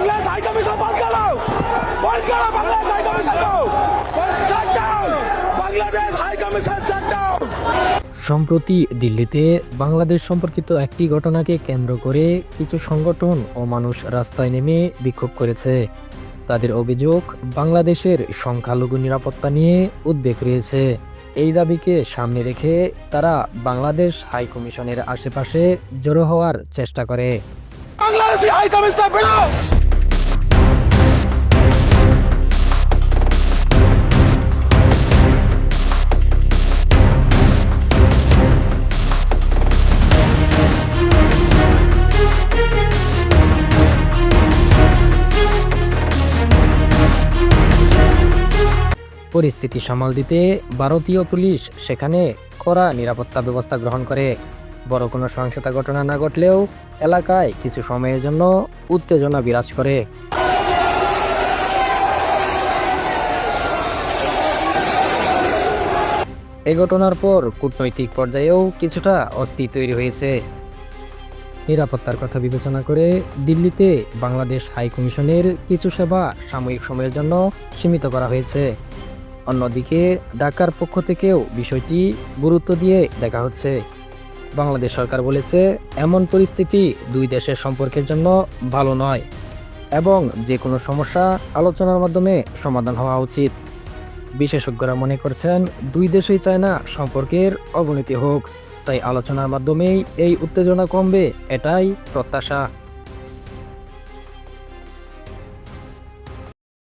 Bangladesh high commission বন্ধ করো। বন্ধ করো Bangladesh high commission shut down Bangladesh high commission shut down সম্প্রতি দিল্লিতে বাংলাদেশ সম্পর্কিত একটি ঘটনাকে কেন্দ্র করে কিছু সংগঠন ও মানুষ রাস্তায় নেমে বিক্ষোভ করেছে। তাদের অভিযোগ বাংলাদেশের সংখ্যালঘু নিরাপত্তা নিয়ে উদ্বেগ রয়েছে। এই দাবিকে সামনে রেখে তারা বাংলাদেশ হাই কমিশনের আশেপাশে জড়ো হওয়ার চেষ্টা করে। বাংলাদেশি হাই কমিশনার বেরো! পরিস্থিতি সামাল দিতে ভারতীয় পুলিশ সেখানে কড়া নিরাপত্তা ব্যবস্থা গ্রহণ করে। বড় কোনো সহিংসতা ঘটনা না ঘটলেও এলাকায় কিছু সময়ের জন্য উত্তেজনা বিরাজ করে। এ ঘটনার পর কূটনৈতিক পর্যায়েও কিছুটা অস্থির তৈরি হয়েছে। নিরাপত্তার কথা বিবেচনা করে দিল্লিতে বাংলাদেশ হাই কমিশনের কিছু সেবা সাময়িক সময়ের জন্য সীমিত করা হয়েছে। অন্যদিকে ঢাকার পক্ষ থেকেও বিষয়টি গুরুত্ব দিয়ে দেখা হচ্ছে। বাংলাদেশ সরকার বলেছে, এমন পরিস্থিতি দুই দেশের সম্পর্কের জন্য ভালো নয় এবং যে কোনো সমস্যা আলোচনার মাধ্যমে সমাধান হওয়া উচিত। বিশেষজ্ঞরা মনে করছেন, দুই দেশই চায় না সম্পর্কের অবনতি হোক, তাই আলোচনার মাধ্যমেই এই উত্তেজনা কমবে, এটাই প্রত্যাশা।